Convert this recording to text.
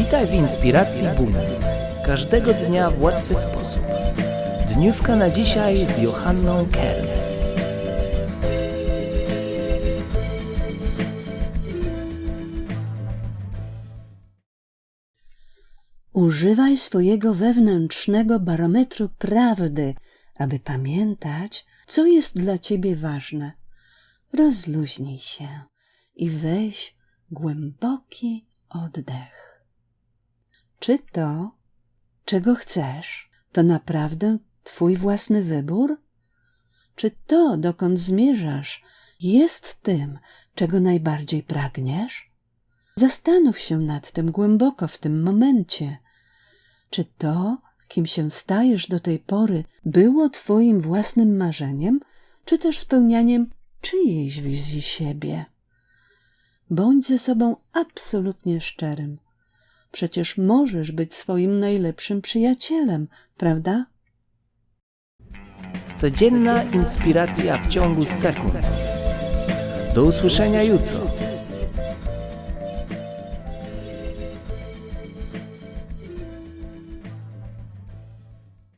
Witaj w inspiracji Buna. Każdego dnia w łatwy sposób. Dniówka na dzisiaj z Johanną Kern. Używaj swojego wewnętrznego barometru prawdy, aby pamiętać, co jest dla ciebie ważne. Rozluźnij się i weź głęboki oddech. Czy to, czego chcesz, to naprawdę twój własny wybór? Czy to, dokąd zmierzasz, jest tym, czego najbardziej pragniesz? Zastanów się nad tym głęboko w tym momencie. Czy to, kim się stajesz do tej pory, było Twoim własnym marzeniem, czy też spełnianiem czyjejś wizji siebie? Bądź ze sobą absolutnie szczerym. Przecież możesz być swoim najlepszym przyjacielem, prawda? Codzienna inspiracja w ciągu sekund. Do usłyszenia jutro.